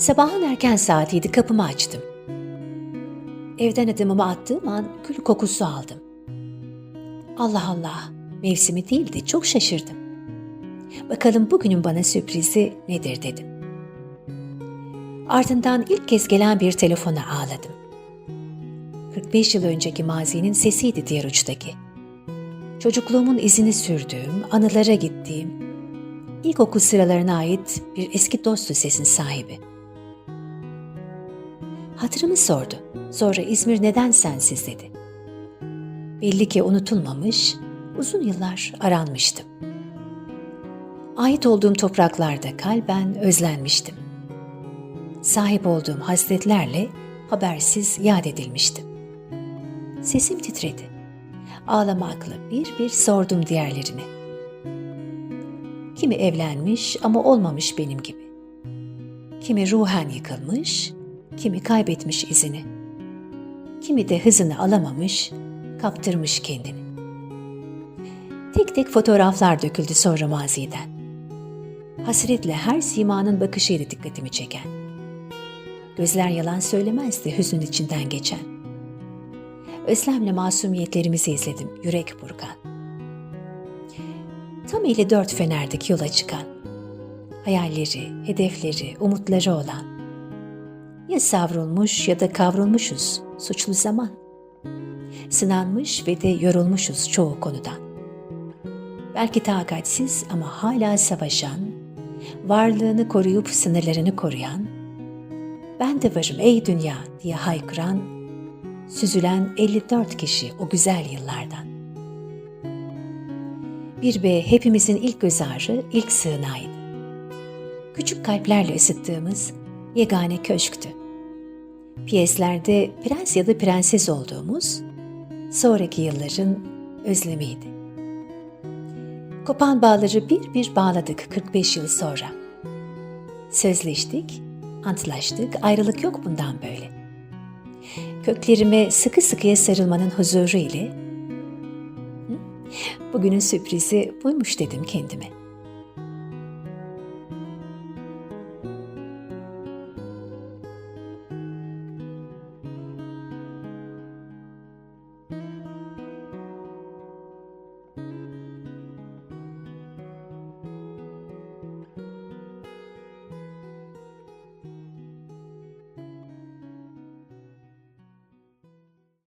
Sabahın erken saatiydi kapımı açtım. Evden adımımı attığım an gül kokusu aldım. Allah Allah, mevsimi değildi, çok şaşırdım. Bakalım bugünün bana sürprizi nedir dedim. Ardından ilk kez gelen bir telefona ağladım. 45 yıl önceki mazinin sesiydi diğer uçtaki. Çocukluğumun izini sürdüğüm, anılara gittiğim, ilkokul sıralarına ait bir eski dostu sesin sahibi. Hatırımı sordu. Sonra İzmir neden sensiz dedi. Belli ki unutulmamış, uzun yıllar aranmıştım. Ait olduğum topraklarda kalben özlenmiştim. Sahip olduğum hasletlerle habersiz yad edilmiştim. Sesim titredi. Ağlamakla bir bir sordum diğerlerini. Kimi evlenmiş ama olmamış benim gibi. Kimi ruhen yıkılmış, kimi kaybetmiş izini. Kimi de hızını alamamış, kaptırmış kendini. Tek tek fotoğraflar döküldü sonra maziden. Hasretle her simanın bakışıyla dikkatimi çeken. Gözler yalan söylemezdi hüzün içinden geçen. Özlemle masumiyetlerimizi izledim yürek burkan. Tam 54 fenerdeki yola çıkan. Hayalleri, hedefleri, umutları olan. Ya savrulmuş ya da kavrulmuşuz suçlu zaman. Sınanmış ve de yorulmuşuz çoğu konudan. Belki takatsiz ama hala savaşan, varlığını koruyup sınırlarını koruyan, ben de varım ey dünya diye haykıran, süzülen 54 kişi o güzel yıllardan. Bir be hepimizin ilk göz ağrı, ilk sığınağıydı. Küçük kalplerle ısıttığımız yegane köşktü. Piyeslerde prens ya da prenses olduğumuz, sonraki yılların özlemiydi. Kopan bağları bir bir bağladık 45 yıl sonra. Sözleştik, antlaştık, ayrılık yok bundan böyle. Köklerime sıkı sıkıya sarılmanın huzuru ile "Hı, bugünün sürprizi buymuş dedim kendime.